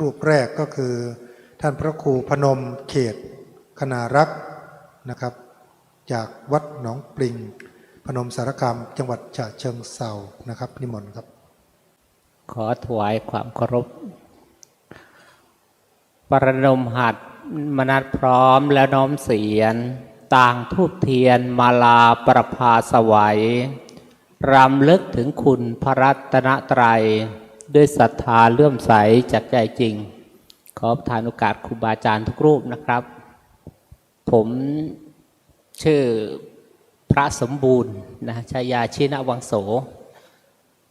รูปแรกก็คือ ท่านพระครูพนมเขตคณารักษ์นะครับ จากวัดหนองปริง พนมสารคามจังหวัดฉะเชิงเซานะครับนิมนต์ครับ ขอถวายความเคารพประนมหัดมนัดพร้อมและน้อมเสียงต่างทูบเทียนมาลาประภาสวัยรำลึกถึงคุณพระรัตนตรัย ด้วยศรัทธาเลื่อมใสจากใจจริง ขอประทานโอกาสครูบาอาจารย์ทุกรูปนะครับ ผมชื่อพระสมบูรณ์นะชายาชินวังโส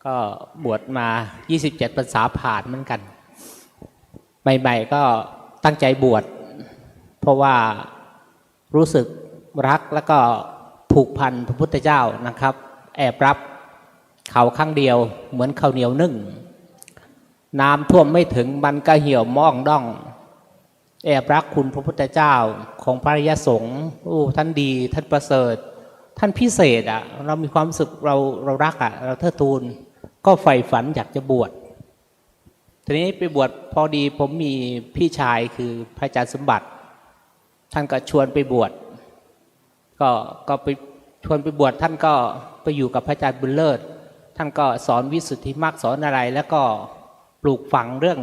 ก็บวชมา 27พรรษาผ่านเหมือนกัน ใหม่ๆก็ตั้งใจบวช เพราะว่ารู้สึกรักแล้วก็ผูกพันพระพุทธเจ้านะครับ แอบรับเขาข้างเดียวเหมือนข้าวเหนียวนึ่ง น้ำท่วมไม่ถึงมันก็เหี่ยวมองด้อง แอบรักคุณพระพุทธเจ้าของพระริยสงฆ์โอ้ท่านดี ท่านประเสริฐ ท่านพิเศษอะ่ะ เรามีความสึกเราเรารักอะ่ะ เราเทิดทูน ก็ใฝ่ฝันอยากจะบวชทีนี้ไปบวชพอดีผมมีพี่ชายคือพระอาจารย์สมบัติ ท่านก็ชวนไปบวชก็ก็ไปชวนไปบวชท่านก็ไปอยู่กับพระอาจารย์บุญเลิศ ท่านก็สอนวิสุทธิมรรคสอนอะไรแล้วก็ ลูกฝังเรื่อง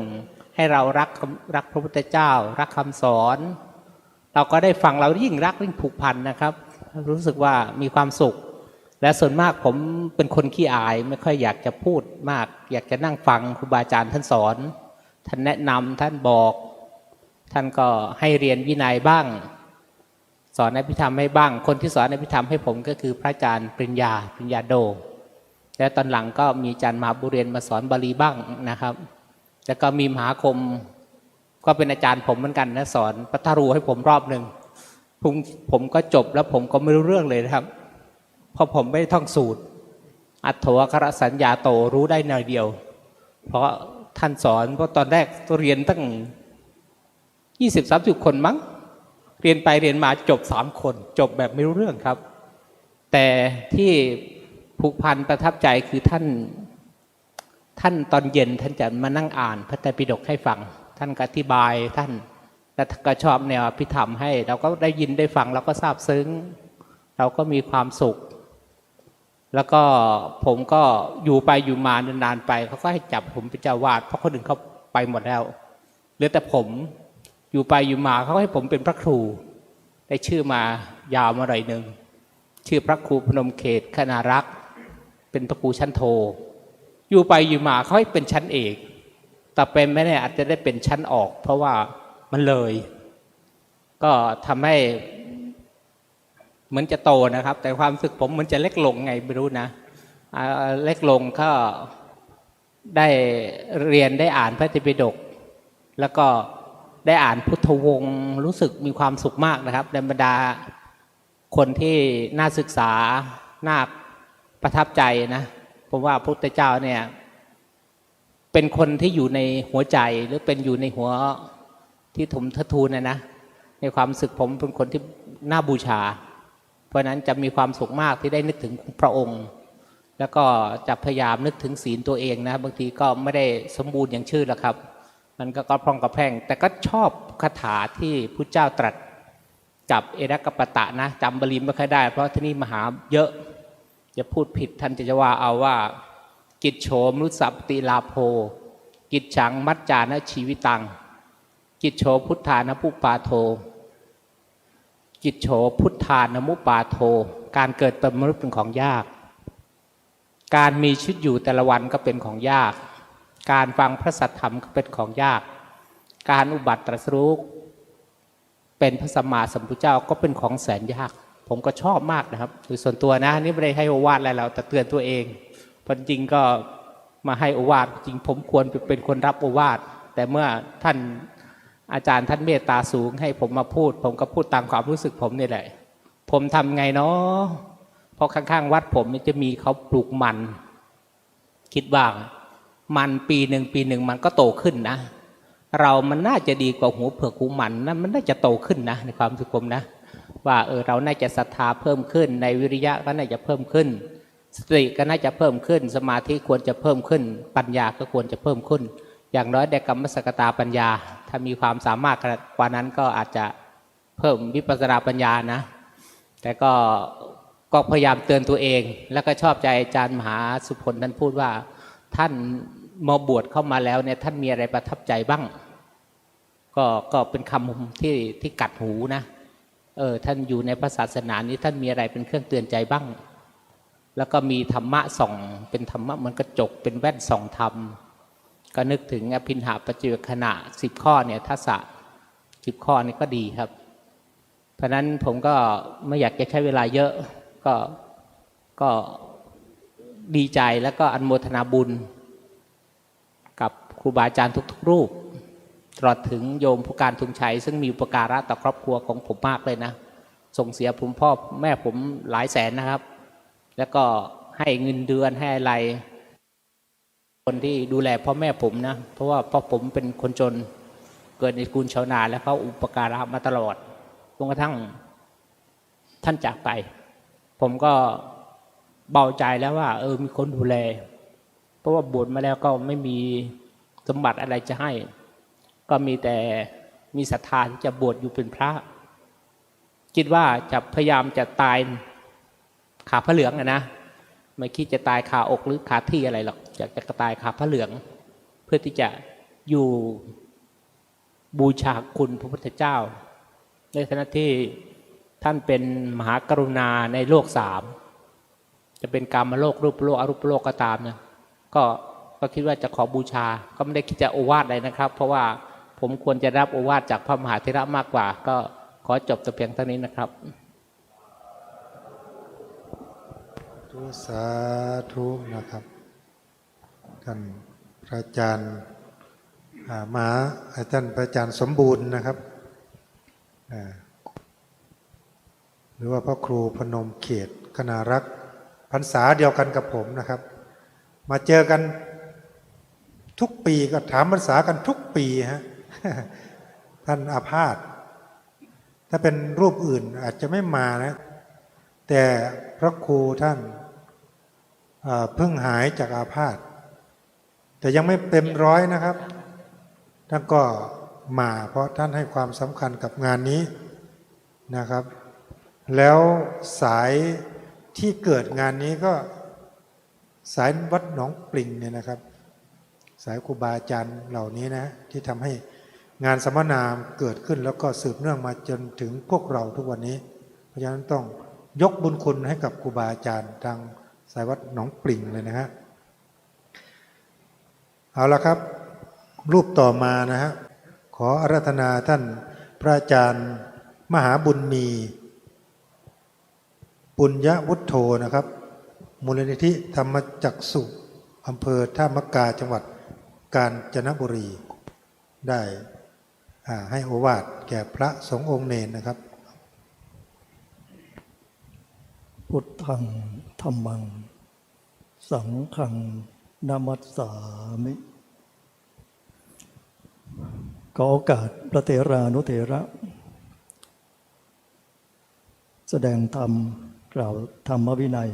ให้เรารักรักพระพุทธเจ้า รักคำสอน เราก็ได้ฟังเรายิ่งรักยิ่งผูกพันนะครับ รู้สึกว่ามีความสุข และส่วนมากผมเป็นคนขี้อาย ไม่ค่อยอยากจะพูดมาก อยากจะนั่งฟังครูบาอาจารย์ท่านสอน ท่านแนะนำท่านบอก ท่านก็ให้เรียนวินัยบ้าง สอนอภิธรรมให้บ้าง คนที่สอนอภิธรรมให้ผมก็คือพระอาจารย์ปริญญาปริญญาโด แล้วตอนหลังก็มีอาจารย์มหาบุเรียนมาสอนบาลีบ้างนะครับ แล้วก็มีมหาคม ก็เป็นอาจารย์ผมเหมือนกันนะสอนปัทรูให้ผมรอบหนึ่งผมผมก็จบแล้วผมก็ไม่รู้เรื่องเลยนะครับ เพราะผมไม่ได้ท่องสูตร อัตถอัครสัญญาโตรู้ได้หน่อยเดียว เพราะท่านสอนเพราะตอนแรกเรียนตั้งยี่สิบสามสิบคนมั้ง เรียนไปเรียนมาจบสามคน จบแบบไม่รู้เรื่องครับ แต่ที่ ผูกพันประทับใจคือท่านท่านตอนเย็นท่านจะมานั่งอ่านพระไตรปิฎกให้ฟัง ท่านก็อธิบายท่านและก็ชอบแนวอภิธรรมให้ เราก็ได้ยินได้ฟังเราก็ซาบซึ้ง เราก็มีความสุข แล้วก็ผมก็อยู่ไปอยู่มานานๆไปเขาก็ให้จับผมเป็นเจ้าวาดเพราะคนอื่นเขาไปหมดแล้วเหลือแต่ผมอยู่ไปอยู่มาเขาให้ผมเป็นพระครู ได้ชื่อมายาวมาหน่อยหนึ่งชื่อพระครูพนมเขตคณารักษ์ เป็นพระครูชั้นโท อยู่ไปอยู่มาเขาให้เป็นชั้นเอกแต่เป็นไม่แน่อาจจะได้เป็นชั้นออก เพราะว่ามันเลย ก็ทำให้เหมือนจะโตนะครับ แต่ความรู้สึกผมเหมันจะเล็กลงไงไม่รู้นะเล็กลงก็ได้เรียนได้อ่านพระไตรปิฎกแล้วก็ได้อ่านพุทธวงศ์รู้สึกมีความสุขมากนะครับในบรรดาคนที่น่าศึกษาน่า ประทับใจนะผมว่าพระพุทธเจ้าเนี่ย เป็นคนที่อยู่ในหัวใจหรือเป็นอยู่ในหัวที่ถมททูนนะนะในความสึกผมเป็นคนที่น่าบูชา เพราะนั้นจะมีความสุขมากที่ได้นึกถึงพระองค์ แล้วก็จะพยายามนึกถึงศีลตัวเองนะ บางทีก็ไม่ได้สมบูรณ์อย่างชื่อหรอกครับ มันก็กระพร่องกระแพง แต่ก็ชอบคาถาที่พุทธเจ้าตรัสกับเอรักกปตะนะจำบาลีไม่ค่อยได้ เพราะที่นี่มหาเยอะ อย่าพูดผิดท่านจะว่าเอาว่า กิจโฉมนุสัปติลาโภกิจฉังมัจจานะชีวิตัง กิจโฉพุทธานะปุปาโท กิจโฉพุทธานมุปาโท การเกิดเป็นมนุษย์เป็นของยาก การมีชีวิตอยู่แต่ละวันก็เป็นของยาก การฟังพระสัทธรรมก็เป็นของยาก การอุบัติตรัสรู้เป็นพระสัมมาสัมพุทธเจ้าก็เป็นของแสนยาก ผมก็ชอบมากนะครับโดยส่วนตัวนะนี่ไม่ได้ให้โอวาทอะไรเราแต่เตือนตัวเองพจริงก็มาให้โอวาทจริงผมควรเป็นคนรับโอวาทแต่เมื่อท่านอาจารย์ท่านเมตตาสูงให้ผมมาพูด ผมก็พูดตามความรู้สึกผมนี่แหละ ผมทำไงเนาะเพราะข้างๆ วัดผมจะมีเขาปลูกมัน คิดว่ามันปีหนึ่งปีหนึ่งมันก็โตขึ้นนะ เรามันน่าจะดีกว่าหัวเผือกหูมันนะมันน่าจะโตขึ้นนะในความรู้สึกผมนะ ว่าเออเราน่าจะศรัทธาเพิ่มขึ้น ในวิริยะก็น่าจะเพิ่มขึ้น สติก็น่าจะเพิ่มขึ้น สมาธิควรจะเพิ่มขึ้น ปัญญาก็ควรจะเพิ่มขึ้น อย่างน้อยได้กรรมสกตาปัญญา ถ้ามีความสามารถกว่านั้นก็อาจจะเพิ่มวิปัสสนาปัญญานะ แต่ก็ก็พยายามเตือนตัวเอง แล้วก็ชอบใจอาจารย์มหาสุพลท่านพูดว่า ท่านมาบวชเข้ามาแล้วเนี่ยท่านมีอะไรประทับใจบ้าง ก็ก็เป็นคำที่ที่กัดหูนะ เออท่านอยู่ในพระศาสนานี้ท่านมีอะไรเป็นเครื่องเตือนใจบ้าง แล้วก็มีธรรมะส่องเป็นธรรมะเหมือนกระจกเป็นแว่นส่องธรรม ก็นึกถึงอภินหาปัจจยขณะสิบข้อเนี่ยทัศะสิบข้อนี่ก็ดีครับ เพราะนั้นผมก็ไม่อยากจะใช้เวลาเยอะก็ก็ดีใจแล้วก็อนุโมทนาบุญ กับครูบาอาจารย์ทุก ๆ รูป ลอดถึงโยมผู้การทุงชัย ซึ่งมีอุปการะต่อครอบครัวของผมมากเลยนะ ส่งเสียผมพ่อแม่ผมหลายแสนนะครับ แล้วก็ให้เงินเดือนให้อะไรคนที่ดูแลพ่อแม่ผมนะ เพราะว่าพ่อผมเป็นคนจนเกิดในกุลชาวนาแล้วเขาอุปการะมาตลอดจนกระทั่งท่านจากไป ผมก็เบาใจแล้วว่า เออมีคนดูแล เพราะว่าบวชมาแล้วก็ไม่มีสมบัติอะไรจะให้ ก็มีแต่มีศรัทธาที่จะบวชอยู่เป็นพระ คิดว่าจะพยายามจะตายขาพระเหลืองอะนะไม่คิดจะตายขาอกหรือขาที่อะไรหรอกอยากจะตายขาพระเหลือง เพื่อที่จะอยู่บูชาคุณพระพุทธเจ้า ในฐานะที่ท่านเป็นมหากรุณาในโลกสามจะเป็นกรรมโลกรูปโลกอรูปโลกก็ตามเนี่ยก็ก็คิดว่าจะขอบูชาก็ไม่ได้คิดจะโอวาทอะไรนะครับ เพราะว่า ผมควรจะรับโอวาทจากพระมหาเถระมากกว่า ก็ขอจบแต่เพียงเท่านี้นะครับทุสาธุนะครับท่านพระอาจารย์อ่ามาท่านพระอาจารย์สมบูรณ์นะครับหรือว่าพระครูพนมเขตคณารักษ์พรรษาเดียวกันกับผมนะครับ มาเจอกันทุกปีก็ถามพรรษากันทุกปีฮะ ท่านอาพาธถ้าเป็นรูปอื่นอาจจะไม่มานะ แต่พระครูท่านเพิ่งหายจากอาพาธแต่ยังไม่เต็มร้อยนะครับ ท่านก็มาเพราะท่านให้ความสำคัญกับงานนี้นะครับ แล้วสายที่เกิดงานนี้ก็สายวัดหนองปลิงเนี่ยนะครับ สายครูบาอาจารย์เหล่านี้นะที่ทำให้ งานสัมมนาเกิดขึ้นแล้วก็สืบเนื่องมาจนถึงพวกเราทุกวันนี้ เพราะฉะนั้นต้องยกบุญคุณให้กับครูบาอาจารย์ทางสายวัดหนองปลิงเลยนะฮะเอาละครับ รูปต่อมานะฮะขออาราธนาท่านพระอาจารย์มหาบุญมี ปุญญวุฒโธนะครับ มูลนิธิธรรมจักสุอำเภอท่ามะกาจังหวัดกาญจนบุรีได้ ให้โอวาทแก่พระสงฆ์องค์เนนนะครับ พุทธังธรรมัง สังฆังนามัสสามิขอโอกาสพระเถรานุเถระ แสดงธรรมกล่าวธรรมวินัย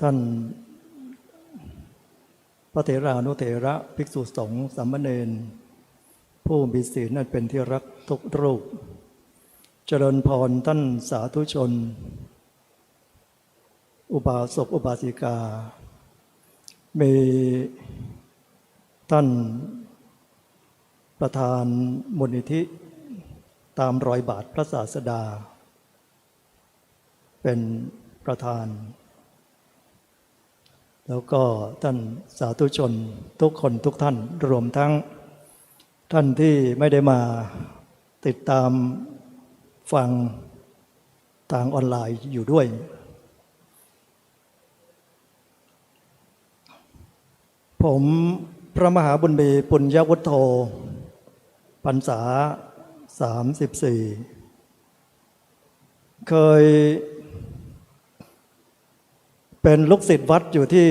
ท่าน พระเถรานุเถระภิกษุสงฆ์สามเณรผู้มีศีลนั้นเป็นที่รักทุกรูป เจริญพรท่านสาธุชน อุบาสกอุบาสิกา มีท่านประธานมูลนิธิตามรอยบาทพระศาสดา เป็นประธาน แล้วก็ท่านสาธุชนทุกคนทุกท่านรวมทั้งท่านที่ไม่ได้มาติดตามฟังทางออนไลน์อยู่ด้วย ผมพระมหาบุญมีปุญญวุฒโธพรรษาสามสิบสี่เคย เป็นลูกศิษย์วัดอยู่ที่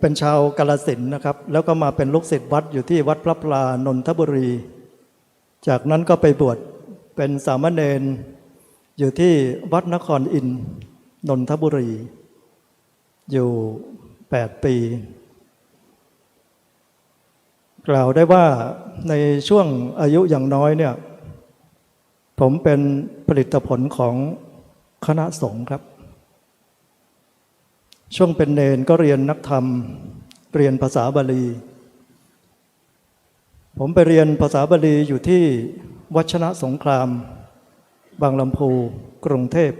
เป็นชาวกาลสินนะครับ แล้วก็มาเป็นลูกศิษย์วัดอยู่ที่วัดพระพลานนทบุรี จากนั้นก็ไปบวชเป็นสามเณรอยู่ที่วัดนครอินนนทบุรี อยู่แปดปี กล่าวได้ว่าในช่วงอายุอย่างน้อยเนี่ย ผมเป็นผลิตผลของคณะสงฆ์ครับ ช่วงเป็นเนนก็เรียนนักธรรม เรียนภาษาบาลี ผมไปเรียนภาษาบาลีอยู่ที่วัชนะสงคราม บางลำพูกรุงเทพ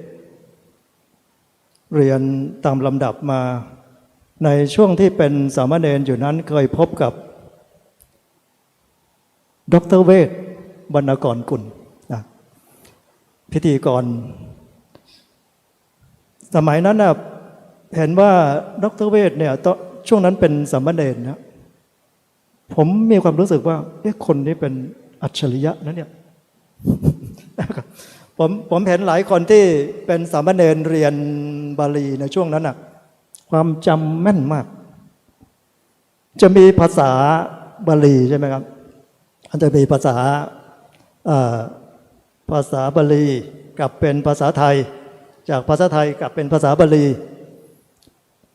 เรียนตามลำดับมา ในช่วงที่เป็นสามเณรอยู่นั้นเคยพบกับ ดรเวทบรรณกรกุลพิธีกร สมัยนั้นนะ เห็นว่าดรเวทเนี่ยตอนช่วงนั้นเป็นสามเณรนะผมมีความรู้สึกว่าเอ๊ะคนนี้เป็นอัจฉริยะนะเนี่ยผมผมเห็นหลายคนที่เป็นสามเณรเรียนบาลีในช่วงนั้นน่ะความจำแม่นมาก จะมีภาษาบาลีใช่ไหมครับมันจะมีภาษาภาษาบาลีกลับเป็นภาษาไทย จากภาษาไทยกลับเป็นภาษาบาลี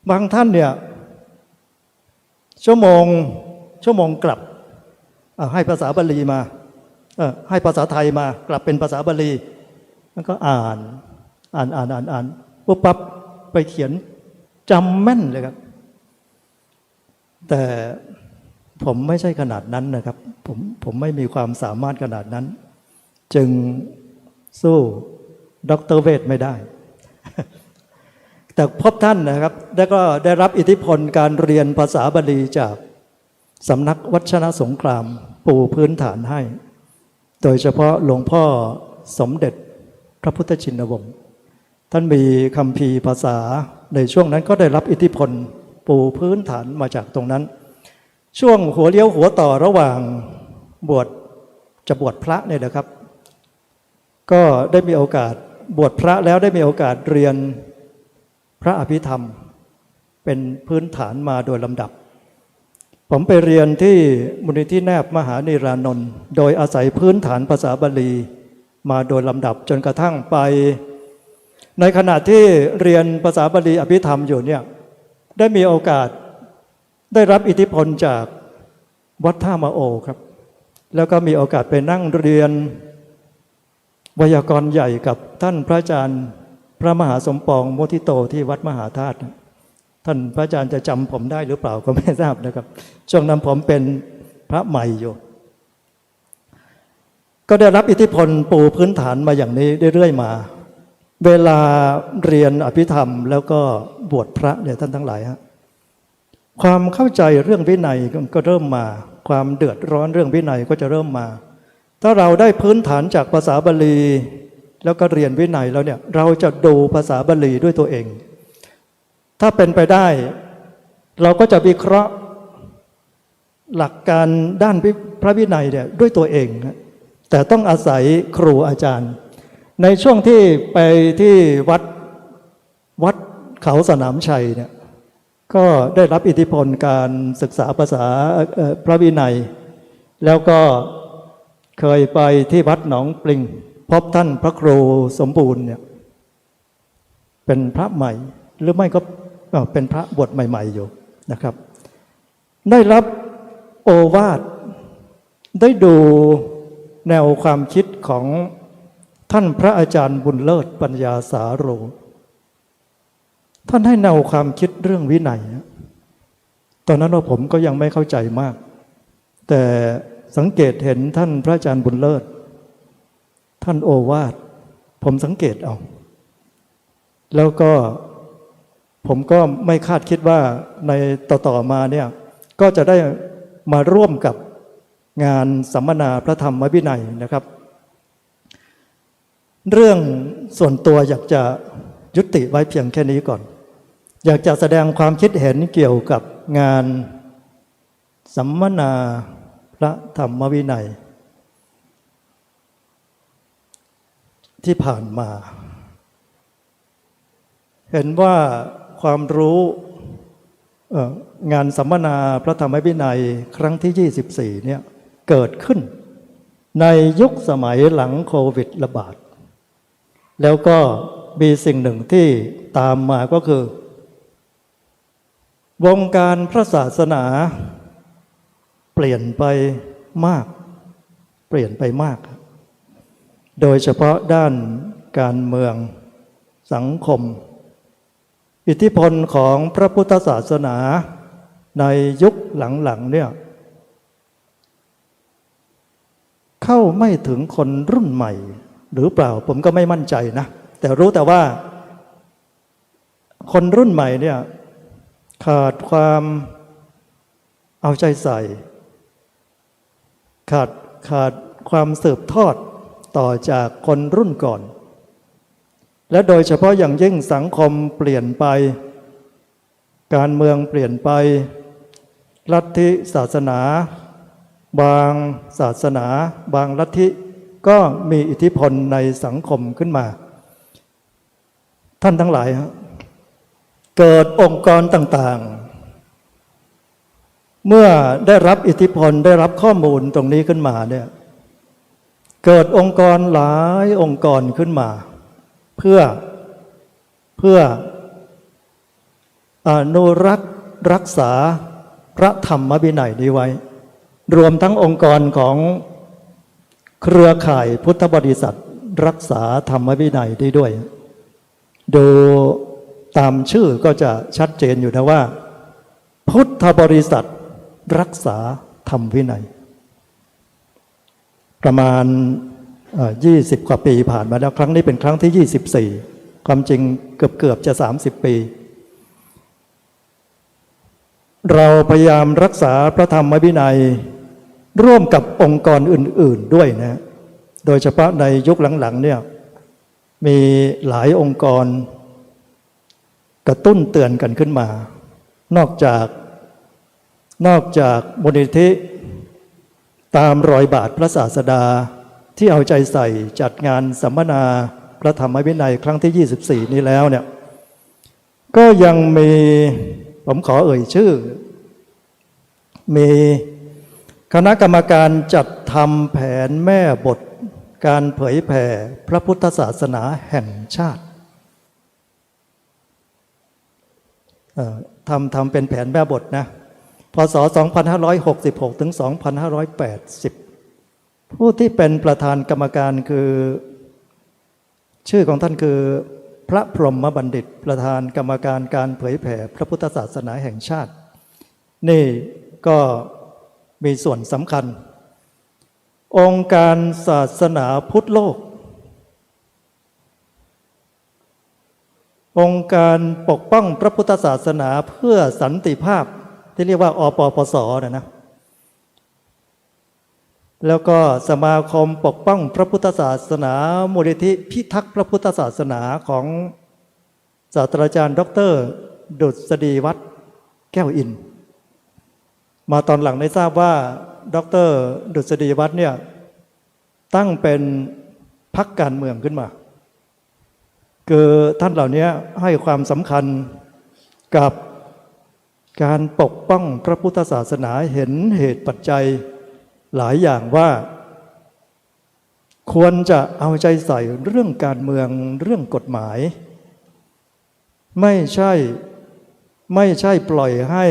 บางท่านเนี่ย ชั่วโมง ชั่วโมงกลับให้ภาษาบาลีมาให้ภาษาไทยมากลับเป็นภาษาบาลีมันก็อ่าน อ่านอ่านอ่านอ่านปุ๊บปั๊บไปเขียนจำแม่นเลยครับ แต่ผมไม่ใช่ขนาดนั้นนะครับ ผมผมไม่มีความสามารถขนาดนั้น จึงสู้ดรเวทไม่ได้ แต่พบท่านนะครับแล้วก็ได้รับอิทธิพลการเรียนภาษาบาลีจากสำนักวัชนะสงครามปูพื้นฐานให้ โดยเฉพาะหลวงพ่อสมเด็จพระพุทธชินวงศ์ท่านมีคำพีภาษาในช่วงนั้นก็ได้รับอิทธิพลปูพื้นฐานมาจากตรงนั้น ช่วงหัวเลี้ยวหัวต่อระหว่างบวชจะบวชพระเนี่ยนะครับ ก็ได้มีโอกาสบวชพระแล้วได้มีโอกาสเรียน พระอภิธรรมเป็นพื้นฐานมาโดยลำดับ ผมไปเรียนที่มูลนิธิแนบมหานิรานนท์โดยอาศัยพื้นฐานภาษาบาลี มาโดยลำดับจนกระทั่งไป ในขณะที่เรียนภาษาบาลีอภิธรรมอยู่เนี่ยได้มีโอกาสได้รับอิทธิพลจากวัดท่ามาโอครับ แล้วก็มีโอกาสไปนั่งเรียนไวยากรณ์ใหญ่กับท่านพระอาจารย์ ระมหาสมปองโมทิโตที่วัดมหาธาตุท่านพระอาจารย์จะจำผมได้หรือเปล่าก็ไม่ทราบนะครับ ช่วงนั้นผมเป็นพระใหม่อยู่ ก็ได้รับอิทธิพลปูพื้นฐานมาอย่างนี้เรื่อยๆมา เวลาเรียนอภิธรรม แล้วก็บวชพระเนี่ยท่านทั้งหลายฮะความเข้าใจเรื่องวินัยก็เริ่มมา ความเดือดร้อนเรื่องวินัยก็จะเริ่มมา ถ้าเราได้พื้นฐานจากภาษาบาลี แล้วก็เรียนวินัยแล้วเนี่ยเราจะดูภาษาบาลีด้วยตัวเอง ถ้าเป็นไปได้ เราก็จะวิเคราะห์หลักการด้านพระวินัยเนี่ยด้วยตัวเอง แต่ต้องอาศัยครูอาจารย์ ในช่วงที่ไปที่วัดวัดเขาสนามชัยเนี่ยก็ได้รับอิทธิพลการศึกษาภาษาพระวินัย แล้วก็เคยไปที่วัดหนองปลิง พบท่านพระครูสมบูรณ์เนี่ย เป็นพระใหม่ หรือไม่ก็เป็นพระบวชใหม่ ๆอยู่นะครับ ได้รับโอวาทได้ดูแนวความคิดของท่านพระอาจารย์บุญเลิศปัญญาสาโร ท่านให้แนวความคิดเรื่องวินัย ตอนนั้นว่าผมก็ยังไม่เข้าใจมาก แต่สังเกตเห็นท่านพระอาจารย์บุญเลิศ ท่านโอวาท ผมสังเกตเอา แล้วก็ผมก็ไม่คาดคิดว่าในต่อๆมาเนี่ยก็จะได้มาร่วมกับงานสัมมนาพระธรรมวินัยนะครับ เรื่องส่วนตัวอยากจะยุติไว้เพียงแค่นี้ก่อน อยากจะแสดงความคิดเห็นเกี่ยวกับงานสัมมนาพระธรรมวินัย ที่ผ่านมา เห็นว่าความรู้งานสัมมนาพระธรรมวินัยครั้งที่ 24 เนี่ยเกิดขึ้น ในยุคสมัยหลังโควิดระบาด แล้วก็มีสิ่งหนึ่งที่ตามมาก็คือ วงการพระศาสนาเปลี่ยนไปมาก เปลี่ยนไปมาก โดยเฉพาะด้านการเมืองสังคม อิทธิพลของพระพุทธศาสนาในยุคหลังๆเนี่ยเข้าไม่ถึงคนรุ่นใหม่ หรือเปล่าผมก็ไม่มั่นใจนะ แต่รู้แต่ว่า คนรุ่นใหม่เนี่ยขาดความเอาใจใส่ ขาดขาดความสืบทอด ต่อจากคนรุ่นก่อน และโดยเฉพาะอย่างยิ่งสังคมเปลี่ยนไป การเมืองเปลี่ยนไป ลัทธิศาสนา บางศาสนา บางลัทธิก็มีอิทธิพลในสังคมขึ้นมา ท่านทั้งหลายฮะเกิดองค์กรต่างๆ เมื่อได้รับอิทธิพลได้รับข้อมูลตรงนี้ขึ้นมาเนี่ย เกิดองค์กรหลายองค์กรขึ้นมา เพื่อเพื่ออนุรักษ์รักษาพระธรรมวินัยนี้ไว้ รวมทั้งองค์กรของเครือข่ายพุทธบริษัท รักษาธรรมวินัยได้ด้วย ดูตามชื่อก็จะชัดเจนอยู่นะว่า พุทธบริษัท รักษาธรรมวินัย ประมาณเอ่อ20 กว่าปีผ่านมาแล้ว ครั้งนี้เป็นครั้งที่ 24 ความจริงเกือบเกือบจะ 30 ปี เราพยายามรักษาพระธรรมวินัย ร่วมกับองค์กรอื่น ๆด้วยนะ โดยเฉพาะในยุคหลังๆเนี่ยมีหลายองค์กร กระตุ้นเตือนกันขึ้นมา นอกจากนอกจากมูลนิธิ ตามรอยบาทพระศาสดา ที่เอาใจใส่จัดงานสัมมนาพระธรรมวินัยครั้งที่ 24 นี้แล้วเนี่ยก็ยังมีผมขอเอ่ยชื่อ มีคณะกรรมการจัดทำแผนแม่บทการเผยแผ่พระพุทธศาสนาแห่งชาติทำทำเป็นแผนแม่บทนะ พศ 2566 ถึง 2580 ผู้ที่เป็นประธานกรรมการคือ ชื่อของท่านคือ พระพรหมบัณฑิต ประธานกรรมการการเผยแผ่พระพุทธศาสนาแห่งชาติ นี่ก็มีส่วนสำคัญ องค์การศาสนาพุทธโลก องค์การปกป้องพระพุทธศาสนาเพื่อสันติภาพ ที่เรียกว่าอปปสนะนะแล้วก็สมาคมปกป้องพระพุทธศาสนามูลนิธิพิทักษ์พระพุทธศาสนาของศาสตราจารย์ ดร ดุษฎีวัฒน์แก้วอิน มาตอนหลังได้ทราบว่า ดร ดุษฎีวัฒน์เนี่ยตั้งเป็นพักการเมืองขึ้นมา คือท่านเหล่านี้ให้ความสำคัญกับ การปกป้องพระพุทธศาสนาเห็นเหตุปัจจัยหลายอย่างว่า ควรจะเอาใจใส่เรื่องการเมืองเรื่องกฎหมาย ไม่ใช่ไม่ใช่ปล่อยให้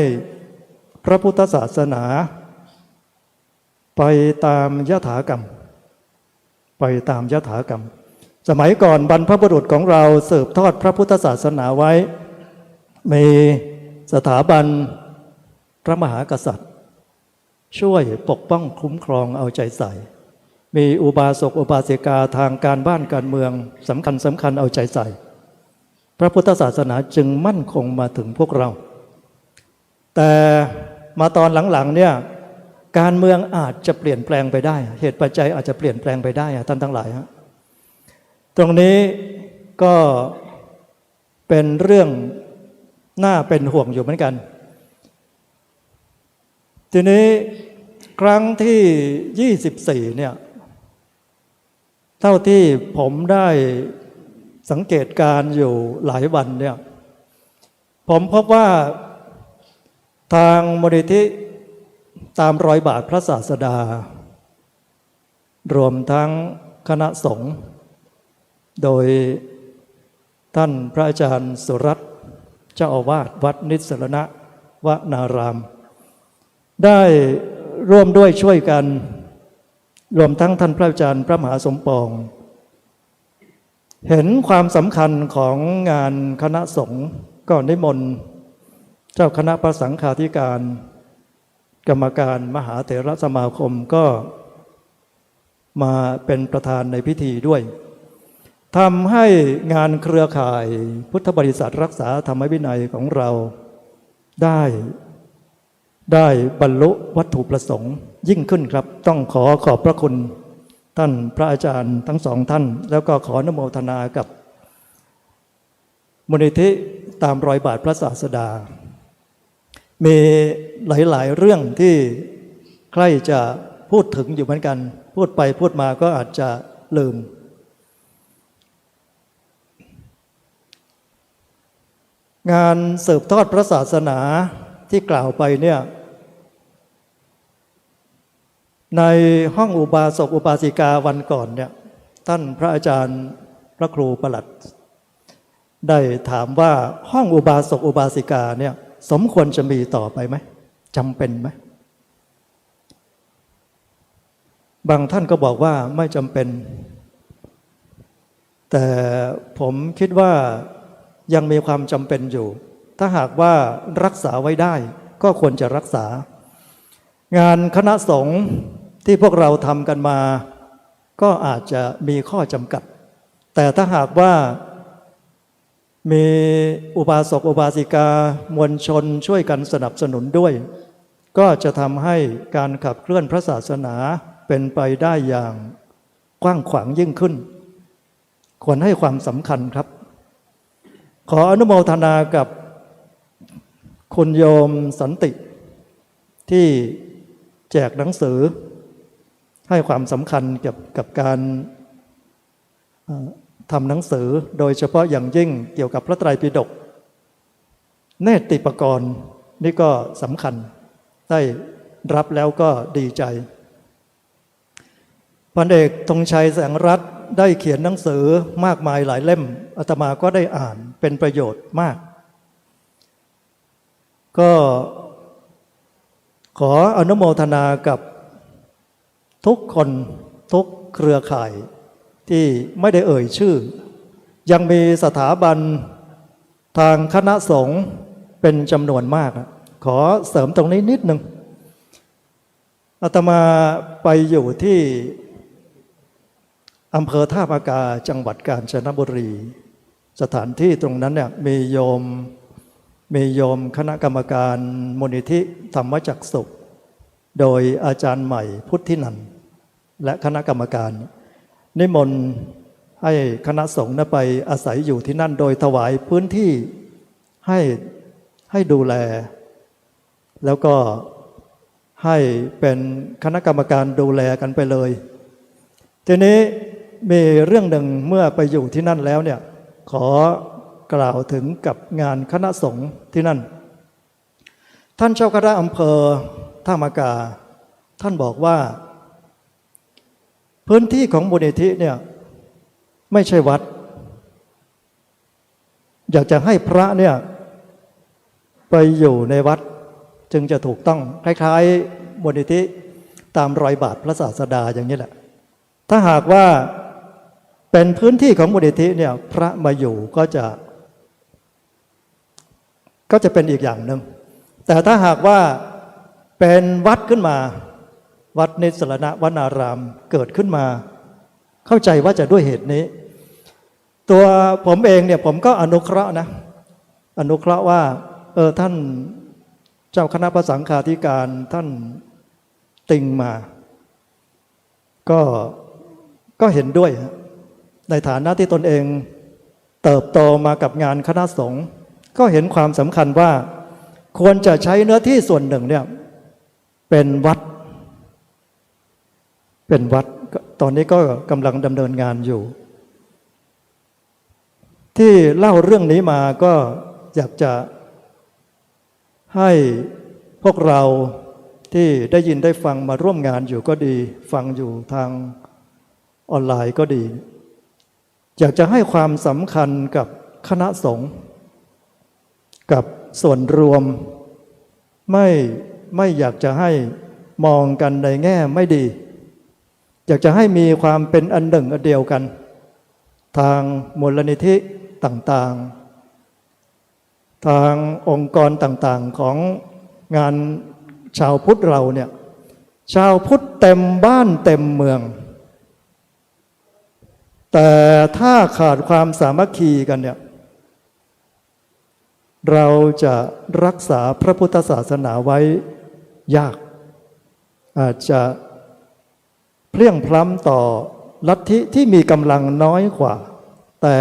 พระพุทธศาสนา ไปตามยถากรรม ไปตามยถากรรม สมัยก่อนบรรพบุรุษของเราสืบทอดพระพุทธศาสนาไว้มี สถาบันพระมหากษัตริย์ ช่วยปกป้องคุ้มครองเอาใจใส่ มีอุบาสกอุบาสิกาทางการบ้านการเมืองสำคัญสำคัญเอาใจใส่ พระพุทธศาสนาจึงมั่นคงมาถึงพวกเรา แต่มาตอนหลังๆเนี่ยการเมืองอาจจะเปลี่ยนแปลงไปได้ เหตุปัจจัยอาจจะเปลี่ยนแปลงไปได้ท่านทั้งหลายฮะตรงนี้ก็เป็นเรื่อง น่าเป็นห่วงอยู่เหมือนกัน ทีนี้ครั้งที่ 24 เนี่ย เท่าที่ผมได้สังเกตการอยู่หลายวันเนี่ย ผมพบว่าทางมูลนิธิตามรอยบาทพระศาสดา รวมทั้งคณะสงฆ์โดยท่านพระอาจารย์สุรัตน์ เจ้าอาวาสวัดนิสรณะวนาราม ได้ร่วมด้วยช่วยกัน รวมทั้งท่านพระอาจารย์พระมหาสมปอง เห็นความสำคัญของงานคณะสงฆ์ก็นิมนต์เจ้าคณะพระสังฆาธิการ กรรมการมหาเถรสมาคมก็มาเป็นประธานในพิธีด้วย ทำให้งานเครือข่ายพุทธบริษัทรักษาธรรมวินัยของเราได้ ได้บรรลุวัตถุประสงค์ยิ่งขึ้นครับ ต้องขอขอบพระคุณท่านพระอาจารย์ทั้งสองท่าน แล้วก็ขอนโมทนากับมูลนิธิตามรอยบาทพระศาสดา มีหลายๆ เรื่องที่ใครจะพูดถึงอยู่เหมือนกัน พูดไปพูดมาก็อาจจะลืม งานสืบทอดพระศาสนาที่กล่าวไปเนี่ย ในห้องอุบาสกอุบาสิกาวันก่อนเนี่ย ท่านพระอาจารย์พระครูประหลัด ได้ถามว่าห้องอุบาสกอุบาสิกาเนี่ย สมควรจะมีต่อไปไหมจำเป็นไหม บางท่านก็บอกว่าไม่จำเป็น แต่ผมคิดว่า ยังมีความจำเป็นอยู่ ถ้าหากว่ารักษาไว้ได้ก็ควรจะรักษา งานคณะสงฆ์ที่พวกเราทำกันมา ก็อาจจะมีข้อจำกัด แต่ถ้าหากว่ามีอุบาสกอุบาสิกามวลชนช่วยกันสนับสนุนด้วย ก็จะทำให้การขับเคลื่อนพระศาสนาเป็นไปได้อย่างกว้างขวางยิ่งขึ้น ควรให้ความสำคัญครับ ขออนุโมทนากับคุณโยมสันติ ที่แจกหนังสือ ให้ความสำคัญเกี่ยวกับการทำหนังสือโดยเฉพาะอย่างยิ่งเกี่ยวกับพระไตรปิฎกเนติปกรณ์นี่ก็สำคัญ ได้รับแล้วก็ดีใจพันเอกธงชัยแสงรัตน์ ได้เขียนหนังสือมากมายหลายเล่มอาตมาก็ได้อ่านเป็นประโยชน์มาก ก็ขออนุโมทนากับทุกคนทุกเครือข่ายที่ไม่ได้เอ่ยชื่อ ยังมีสถาบันทางคณะสงฆ์เป็นจำนวนมากอะขอเสริมตรงนี้นิดหนึ่งอาตมาไปอยู่ที่ อำเภอท่ามากาจังหวัดกาญจนบุรี สถานที่ตรงนั้นเนี่ยมีโยมมีโยมคณะกรรมการมูลนิธิธรรมจักสุข โดยอาจารย์ใหม่พุทธินันและคณะกรรมการ นิมนต์ให้คณะสงฆ์นะไปอาศัยอยู่ที่นั่นโดยถวายพื้นที่ให้ให้ดูแล แล้วก็ให้เป็นคณะกรรมการดูแลกันไปเลย ทีนี้ มีเรื่องหนึ่งเมื่อไปอยู่ที่นั่นแล้วเนี่ยขอกล่าวถึงกับงานคณะสงฆ์ที่นั่น ท่านเจ้าคณะอำเภอท่ามากา ท่านบอกว่า พื้นที่ของมูลนิธิเนี่ยไม่ใช่วัด อยากจะให้พระเนี่ยไปอยู่ในวัดจึงจะถูกต้องคล้ายๆมูลนิธิตามรอยบาทพระศาสดาอย่างนี้แหละ ถ้าหากว่า เป็นพื้นที่ของมูลนิธิเนี่ยพระมาอยู่ก็จะ ก็จะเป็นอีกอย่างหนึ่งแต่ถ้าหากว่าเป็นวัดขึ้นมา วัดนิสรณะวนารามเกิดขึ้นมา เข้าใจว่าจะด้วยเหตุนี้ ตัวผมเองเนี่ยผมก็อนุเคราะห์นะ อนุเคราะห์ว่า เออท่านเจ้าคณะพระสังฆาธิการท่านติงมา ก็ก็เห็นด้วยฮะ ในฐานะที่ตนเองเติบโตมากับงานคณะสงฆ์ก็เห็นความสำคัญว่า ควรจะใช้เนื้อที่ส่วนหนึ่งเนี่ยเป็นวัด เป็นวัดตอนนี้ก็กำลังดำเนินงานอยู่ ที่เล่าเรื่องนี้มาก็อยากจะให้พวกเราที่ได้ยินได้ฟังมาร่วมงานอยู่ก็ดี ฟังอยู่ทางออนไลน์ก็ดี อยากจะให้ความสำคัญกับคณะสงฆ์กับส่วนรวม ไม่ไม่อยากจะให้มองกันในแง่ไม่ดี อยากจะให้มีความเป็นอันหนึ่งอันเดียวกัน ทางมูลนิธิต่างๆ ทางองค์กรต่างๆของงานชาวพุทธเราเนี่ยชาวพุทธเต็มบ้านเต็มเมือง แต่ถ้าขาดความสามัคคีกันเนี่ย เราจะรักษาพระพุทธศาสนาไว้ยาก อาจจะเพลี่ยงพล้ำต่อลัทธิที่มีกำลังน้อยกว่า แต่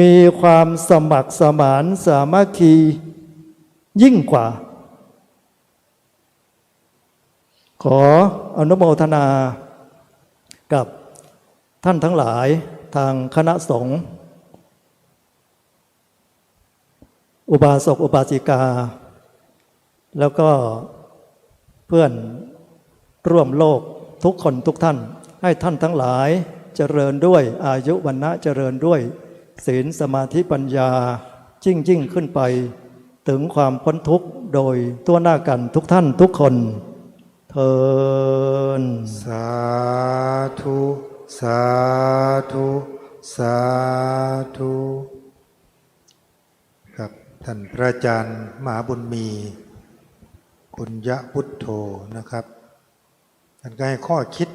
มีความสมัครสมานสามัคคียิ่งกว่า ขออนุโมทนากับ ท่านทั้งหลายทางคณะสงฆ์อุบาสกอุบาสิกา แล้วก็เพื่อนร่วมโลกทุกคนทุกท่าน ให้ท่านทั้งหลายเจริญด้วยอายุวันนะเจริญด้วย ศีลสมาธิปัญญายิ่งยิ่งขึ้นไป ถึงความพ้นทุกข์โดยตัวหน้ากันทุกท่านทุกคนเทินสาธุ สาธุ สาธุ ครับ ท่านพระอาจารย์มหาบุญมีปุญญพุทโธนะครับ ท่านก็ให้ข้อคิด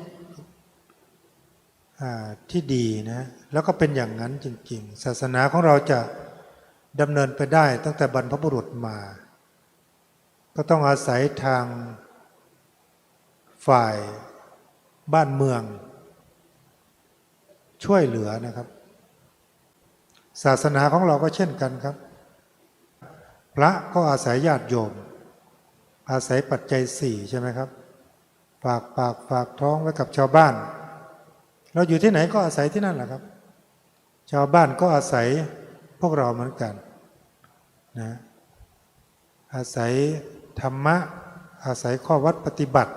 ที่ดีนะ แล้วก็เป็นอย่างนั้นจริง ๆ ศาสนาของเราจะดำเนินไปได้ตั้งแต่บรรพบุรุษมา ก็ต้องอาศัยทางฝ่ายบ้านเมือง ช่วยเหลือนะครับ ศาสนาของเราก็เช่นกันครับ พระก็อาศัยญาติโยม อาศัยปัจจัยสี่ใช่ไหมครับ ฝากปากฝากท้องไว้กับชาวบ้าน เราอยู่ที่ไหนก็อาศัยที่นั่นแหละครับ ชาวบ้านก็อาศัยพวกเราเหมือนกันนะอาศัยธรรมะ อาศัยข้อวัดปฏิบัติ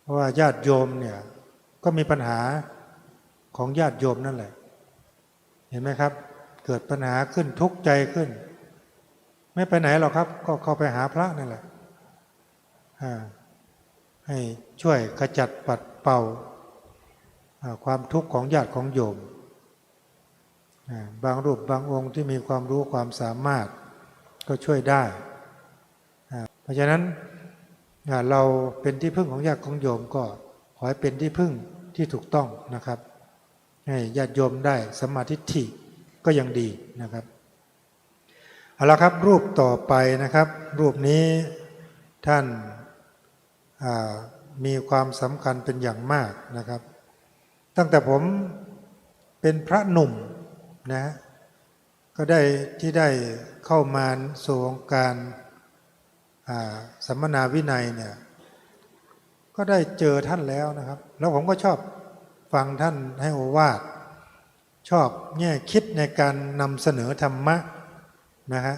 เพราะว่าญาติโยมเนี่ยก็มีปัญหา ของญาติโยมนั่นแหละ เห็นไหมครับ เกิดปัญหาขึ้นทุกข์ใจขึ้น ไม่ไปไหนหรอกครับ ก็เข้าไปหาพระนั่นแหละให้ช่วยขจัดปัดเป่าความทุกข์ของญาติของโยม บางรูปบางองค์ที่มีความรู้ความสามารถก็ช่วยได้ เพราะฉะนั้นเราเป็นที่พึ่งของญาติของโยมก็ขอให้เป็นที่พึ่งที่ถูกต้องนะครับ ให้ญาติโยมได้สมาธิฏฐิก็ยังดีนะครับเอาละครับรูปต่อไปนะครับ รูปนี้ท่านามีความสำคัญเป็นอย่างมากนะครับ ตั้งแต่ผมเป็นพระหนุ่มนะก็ได้ที่ได้เข้ามาสู่วงการาสัมมนาวินัยเนี่ยก็ได้เจอท่านแล้วนะครับ แล้วผมก็ชอบ ฟังท่านให้โอวาทชอบแง่คิดในการนำเสนอธรรมะนะฮะ